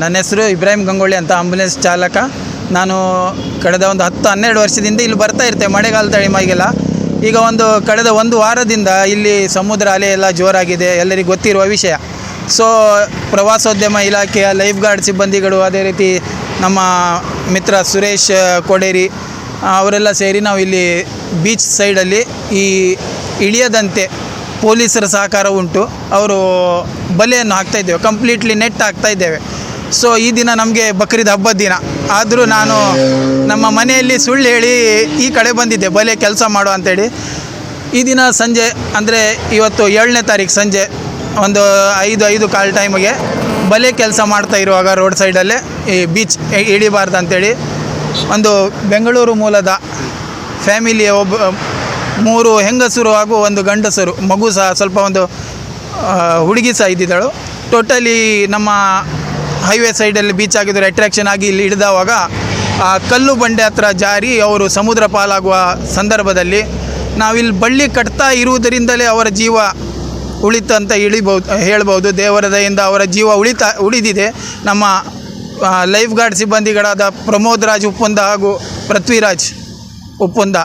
ನನ್ನ ಹೆಸರು ಇಬ್ರಾಹಿಂ ಗಂಗೊಳ್ಳಿ ಅಂತ ಆಂಬುಲೆನ್ಸ್ ಚಾಲಕ. ನಾನು ಕಳೆದ ಒಂದು ಹತ್ತು ಹನ್ನೆರಡು ವರ್ಷದಿಂದ ಇಲ್ಲಿ ಬರ್ತಾ ಇರ್ತೇವೆ ಮಳೆಗಾಲ ಟೈಮಾಗೆಲ್ಲ. ಈಗ ಒಂದು ಕಳೆದ ಒಂದು ವಾರದಿಂದ ಇಲ್ಲಿ ಸಮುದ್ರ ಅಲೆ ಎಲ್ಲ ಜೋರಾಗಿದೆ, ಎಲ್ಲರಿಗೂ ಗೊತ್ತಿರುವ ವಿಷಯ. ಸೊ ಪ್ರವಾಸೋದ್ಯಮ ಇಲಾಖೆಯ ಲೈಫ್ ಗಾರ್ಡ್ ಸಿಬ್ಬಂದಿಗಳು, ಅದೇ ರೀತಿ ನಮ್ಮ ಮಿತ್ರ ಸುರೇಶ್ ಕೊಡೇರಿ, ಅವರೆಲ್ಲ ಸೇರಿ ನಾವು ಇಲ್ಲಿ ಬೀಚ್ ಸೈಡಲ್ಲಿ ಈ ಇಳಿಯದಂತೆ ಪೊಲೀಸರ ಸಹಕಾರ ಉಂಟು. ಅವರು ಬಲೆಯನ್ನು ಹಾಕ್ತಾಯಿದ್ದೇವೆ ಕಂಪ್ಲೀಟ್ಲಿ ನೆಟ್ ಹಾಕ್ತಾ ಇದ್ದೇವೆ. ಸೊ ಈ ದಿನ ನಮಗೆ ಬಕ್ರೀದ್ ಹಬ್ಬದ ದಿನ. ಆದರೂ ನಾನು ನಮ್ಮ ಮನೆಯಲ್ಲಿ ಸುಳ್ಳು ಹೇಳಿ ಈ ಕಡೆ ಬಂದಿದ್ದೆ, ಬಲೆ ಕೆಲಸ ಮಾಡು ಅಂತೇಳಿ. ಈ ದಿನ ಸಂಜೆ, ಅಂದರೆ ಇವತ್ತು ಏಳನೇ ತಾರೀಕು ಸಂಜೆ, ಒಂದು ಐದು ಐದು ಕಾಲು ಟೈಮಿಗೆ ಬಲೆ ಕೆಲಸ ಮಾಡ್ತಾ ಇರುವಾಗ ರೋಡ್ ಸೈಡಲ್ಲೇ ಈ ಬೀಚ್ ಇಳಿಬಾರ್ದು ಅಂತೇಳಿ ಒಂದು ಬೆಂಗಳೂರು ಮೂಲದ ಫ್ಯಾಮಿಲಿಯ ಒಬ್ಬ, ಮೂರು ಹೆಂಗಸರು ಹಾಗೂ ಒಂದು ಗಂಡಸರು, ಮಗು ಸಹ ಸ್ವಲ್ಪ ಒಂದು ಹುಡುಗಿ ಸಹ ಇದ್ದಿದ್ದಳು. ಟೋಟಲಿ ನಮ್ಮ ಹೈವೇ ಸೈಡಲ್ಲಿ ಬೀಚ್ ಆಗಿದ್ದರು ಅಟ್ರಾಕ್ಷನ್ ಆಗಿ ಇಲ್ಲಿ ಹಿಡಿದವಾಗ, ಆ, ಕಲ್ಲು ಬಂಡೆ ಹತ್ರ ಜಾರಿ ಅವರು ಸಮುದ್ರ ಪಾಲಾಗುವ ಸಂದರ್ಭದಲ್ಲಿ ನಾವಿಲ್ಲಿ ಬಳ್ಳಿ ಕಟ್ತಾ ಇರುವುದರಿಂದಲೇ ಅವರ ಜೀವ ಉಳಿತು ಅಂತ ಇಳಿಬೋದು ಹೇಳ್ಬೋದು ದೇವರ ದಯೆಯಿಂದ ಅವರ ಜೀವ ಉಳಿತ, ಉಳಿದಿದೆ. ನಮ್ಮ ಲೈಫ್ ಗಾರ್ಡ್ ಸಿಬ್ಬಂದಿಗಳಾದ ಪ್ರಮೋದ್ ರಾಜ್ ಉಪ್ಪುಂದ ಹಾಗೂ ಪೃಥ್ವಿರಾಜ್ ಉಪ್ಪುಂದ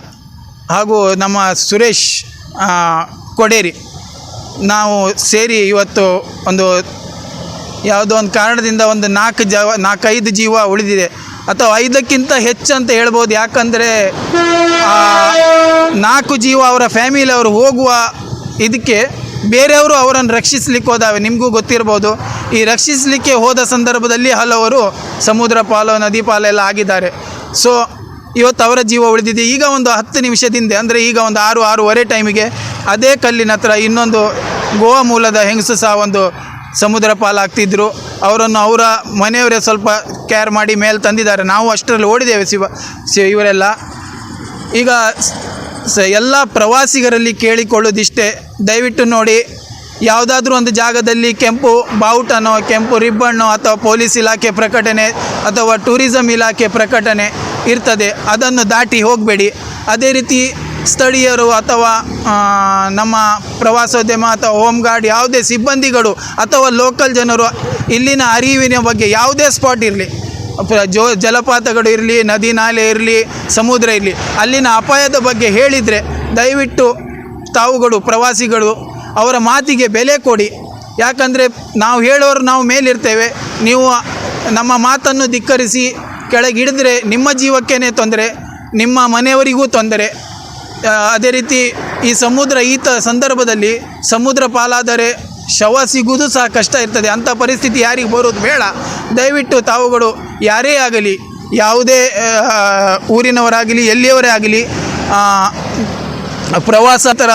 ಹಾಗೂ ನಮ್ಮ ಸುರೇಶ್ ಕೊಡೇರಿ, ನಾವು ಸೇರಿ ಇವತ್ತು ಒಂದು ಯಾವುದೋ ಒಂದು ಕಾರಣದಿಂದ ಒಂದು ನಾಲ್ಕು ಜವ, ನಾಲ್ಕೈದು ಜೀವ ಉಳಿದಿದೆ. ಅಥವಾ ಐದಕ್ಕಿಂತ ಹೆಚ್ಚು ಅಂತ ಹೇಳ್ಬೋದು. ಯಾಕಂದರೆ ನಾಲ್ಕು ಜೀವ ಅವರ ಫ್ಯಾಮಿಲಿ ಅವರು ಹೋಗುವ ಇದಕ್ಕೆ ಬೇರೆಯವರು ಅವರನ್ನು ರಕ್ಷಿಸಲಿಕ್ಕೆ ಹೋದಾವೆ. ನಿಮಗೂ ಗೊತ್ತಿರ್ಬೋದು. ಈ ರಕ್ಷಿಸಲಿಕ್ಕೆ ಹೋದ ಸಂದರ್ಭದಲ್ಲಿ ಹಲವರು ಸಮುದ್ರ ಪಾಲು, ನದಿ ಪಾಲು ಎಲ್ಲ ಆಗಿದ್ದಾರೆ. ಸೊ ಇವತ್ತು ಅವರ ಜೀವ ಉಳಿದಿದೆ. ಈಗ ಒಂದು ಹತ್ತು ನಿಮಿಷದಿಂದ, ಅಂದರೆ ಈಗ ಒಂದು ಆರು, ಆರೂವರೆ ಟೈಮಿಗೆ ಅದೇ ಕಲ್ಲಿನ ಹತ್ರ ಇನ್ನೊಂದು ಗೋವಾ ಮೂಲದ ಹೆಂಗಸು ಸಹ ಒಂದು ಸಮುದ್ರ ಪಾಲಾಗ್ತಿದ್ರು. ಅವರನ್ನು ಅವರ ಮನೆಯವರೇ ಸ್ವಲ್ಪ ಕೇರ್ ಮಾಡಿ ಮೇಲೆ ತಂದಿದ್ದಾರೆ. ನಾವು ಅಷ್ಟರಲ್ಲಿ ಓಡಿದ್ದೇವೆ ಶಿವ ಶಿವ ಇವರೆಲ್ಲ. ಈಗ ಸ ಎಲ್ಲ ಪ್ರವಾಸಿಗರಲ್ಲಿ ಕೇಳಿಕೊಳ್ಳೋದಿಷ್ಟೇ ದಯವಿಟ್ಟು ನೋಡಿ, ಯಾವುದಾದ್ರೂ ಒಂದು ಜಾಗದಲ್ಲಿ ಕೆಂಪು ಬಾವುಟನೋ, ಕೆಂಪು ರಿಬ್ಬಣ್ಣೋ ಅಥವಾ ಪೊಲೀಸ್ ಇಲಾಖೆ ಪ್ರಕಟಣೆ ಅಥವಾ ಟೂರಿಸಂ ಇಲಾಖೆ ಪ್ರಕಟಣೆ ಇರ್ತದೆ, ಅದನ್ನು ದಾಟಿ ಹೋಗಬೇಡಿ. ಅದೇ ರೀತಿ ಸ್ಥಳೀಯರು ಅಥವಾ ನಮ್ಮ ಪ್ರವಾಸೋದ್ಯಮ ಅಥವಾ ಹೋಮ್ ಗಾರ್ಡ್ ಯಾವುದೇ ಸಿಬ್ಬಂದಿಗಳು ಅಥವಾ ಲೋಕಲ್ ಜನರು ಇಲ್ಲಿನ ಅರಿವಿನ ಬಗ್ಗೆ ಯಾವುದೇ ಸ್ಪಾಟ್ ಇರಲಿ ಜೋ, ಜಲಪಾತಗಳು ಇರಲಿ, ನದಿ ನಾಲೆ ಇರಲಿ, ಸಮುದ್ರ ಇರಲಿ, ಅಲ್ಲಿನ ಅಪಾಯದ ಬಗ್ಗೆ ಹೇಳಿದರೆ ದಯವಿಟ್ಟು ತಾವುಗಳು, ಪ್ರವಾಸಿಗಳು ಅವರ ಮಾತಿಗೆ ಬೆಲೆ ಕೊಡಿ. ಯಾಕಂದರೆ ನಾವು ಹೇಳೋರು ನಾವು ಮೇಲಿರ್ತೇವೆ. ನೀವು ನಮ್ಮ ಮಾತನ್ನು ಧಿಕ್ಕರಿಸಿ ಕೆಳಗಿಡಿದ್ರೆ ನಿಮ್ಮ ಜೀವಕ್ಕೇ ತೊಂದರೆ, ನಿಮ್ಮ ಮನೆಯವರಿಗೂ ತೊಂದರೆ. ಅದೇ ರೀತಿ ಈ ಸಮುದ್ರ ಈತ ಸಂದರ್ಭದಲ್ಲಿ ಸಮುದ್ರ ಪಾಲಾದರೆ ಶವ ಸಿಗುವುದು ಸಹ ಕಷ್ಟ ಇರ್ತದೆ. ಅಂಥ ಪರಿಸ್ಥಿತಿ ಯಾರಿಗೆ ಬರೋದು ಬೇಡ. ದಯವಿಟ್ಟು ತಾವುಗಳು ಯಾರೇ ಆಗಲಿ, ಯಾವುದೇ ಊರಿನವರಾಗಲಿ, ಎಲ್ಲಿಯವರೇ ಆಗಲಿ ಪ್ರವಾಸ ಥರ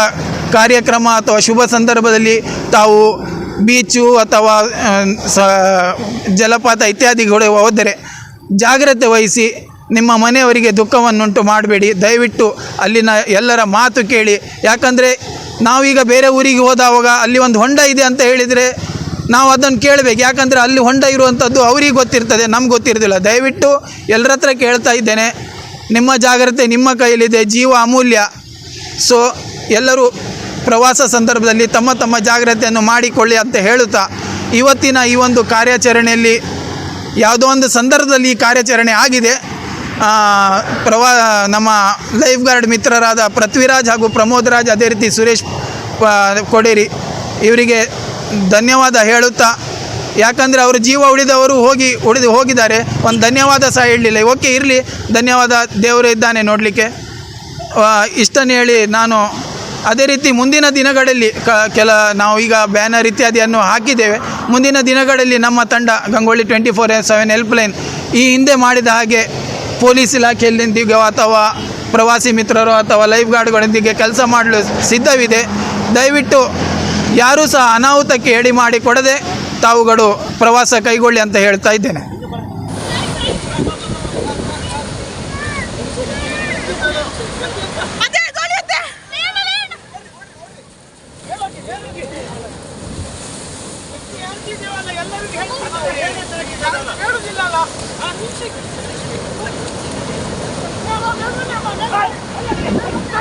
ಕಾರ್ಯಕ್ರಮ ಅಥವಾ ಶುಭ ಸಂದರ್ಭದಲ್ಲಿ ತಾವು ಬೀಚು ಅಥವಾ ಜಲಪಾತ ಇತ್ಯಾದಿಗಳು ಹೋದರೆ ಜಾಗ್ರತೆ ವಹಿಸಿ ನಿಮ್ಮ ಮನೆಯವರಿಗೆ ದುಃಖವನ್ನುಂಟು ಮಾಡಬೇಡಿ. ದಯವಿಟ್ಟು ಅಲ್ಲಿನ ಎಲ್ಲರ ಮಾತು ಕೇಳಿ. ಯಾಕಂದರೆ ನಾವೀಗ ಬೇರೆ ಊರಿಗೆ ಹೋದಾಗ ಅಲ್ಲಿ ಒಂದು ಹೊಂಡ ಇದೆ ಅಂತ ಹೇಳಿದರೆ ನಾವು ಅದನ್ನು ಕೇಳಬೇಕು. ಯಾಕಂದರೆ ಅಲ್ಲಿ ಹೊಂಡ ಇರುವಂಥದ್ದು ಅವ್ರಿಗೆ ಗೊತ್ತಿರ್ತದೆ, ನಮ್ಗೆ ಗೊತ್ತಿರೋದಿಲ್ಲ. ದಯವಿಟ್ಟು ಎಲ್ಲರ ಹತ್ರ ಕೇಳ್ತಾ ಇದ್ದೇನೆ. ನಿಮ್ಮ ಜಾಗ್ರತೆ ನಿಮ್ಮ ಕೈಯಲ್ಲಿದೆ, ಜೀವ ಅಮೂಲ್ಯ. ಸೊ ಎಲ್ಲರೂ ಪ್ರವಾಸ ಸಂದರ್ಭದಲ್ಲಿ ತಮ್ಮ ತಮ್ಮ ಜಾಗ್ರತೆಯನ್ನು ಮಾಡಿಕೊಳ್ಳಿ ಅಂತ ಹೇಳುತ್ತಾ, ಇವತ್ತಿನ ಈ ಒಂದು ಕಾರ್ಯಾಚರಣೆಯಲ್ಲಿ ಯಾವುದೋ ಒಂದು ಸಂದರ್ಭದಲ್ಲಿ ಈ ಕಾರ್ಯಾಚರಣೆ ಆಗಿದೆ. ಪ್ರವಾ, ನಮ್ಮ ಲೈಫ್ ಗಾರ್ಡ್ ಮಿತ್ರರಾದ ಪೃಥ್ವಿರಾಜ್ ಹಾಗೂ ಪ್ರಮೋದ್ ರಾಜ್ ಅದೇ ರೀತಿ ಸುರೇಶ್ ಕೊಡೇರಿ ಇವರಿಗೆ ಧನ್ಯವಾದ ಹೇಳುತ್ತಾ, ಯಾಕಂದರೆ ಅವರು ಜೀವ ಉಳಿದವರು ಹೋಗಿ, ಉಳಿದು ಹೋಗಿದ್ದಾರೆ. ಒಂದು ಧನ್ಯವಾದ ಸಹ ಹೇಳಲಿಲ್ಲ. ಓಕೆ, ಇರಲಿ. ಧನ್ಯವಾದ. ದೇವರು ಇದ್ದಾನೆ ನೋಡಲಿಕ್ಕೆ. ಇಷ್ಟನ್ನು ಹೇಳಿ ನಾನು ಅದೇ ರೀತಿ ಮುಂದಿನ ದಿನಗಳಲ್ಲಿ ಕ, ಕೆಲ, ನಾವು ಈಗ ಬ್ಯಾನರ್ ಇತ್ಯಾದಿಯನ್ನು ಹಾಕಿದ್ದೇವೆ. ಮುಂದಿನ ದಿನಗಳಲ್ಲಿ ನಮ್ಮ ತಂಡ Gangolli twenty four seven helpline ಈ ಹಿಂದೆ ಮಾಡಿದ ಹಾಗೆ ಪೊಲೀಸ್ ಇಲಾಖೆಯಲ್ಲಿಂದಿಗೆ ಅಥವಾ ಪ್ರವಾಸಿ ಮಿತ್ರರು ಅಥವಾ ಲೈಫ್ ಗಾರ್ಡ್ಗಳೊಂದಿಗೆ ಕೆಲಸ ಮಾಡಲು ಸಿದ್ಧವಿದೆ. ದಯವಿಟ್ಟು ಯಾರೂ ಸಹ ಅನಾಹುತಕ್ಕೆ ಎಡಿ ಮಾಡಿ ಕೊಡದೆ ತಾವುಗಳು ಪ್ರವಾಸ ಕೈಗೊಳ್ಳಿ ಅಂತ ಹೇಳ್ತಾ ಇದ್ದೇನೆ.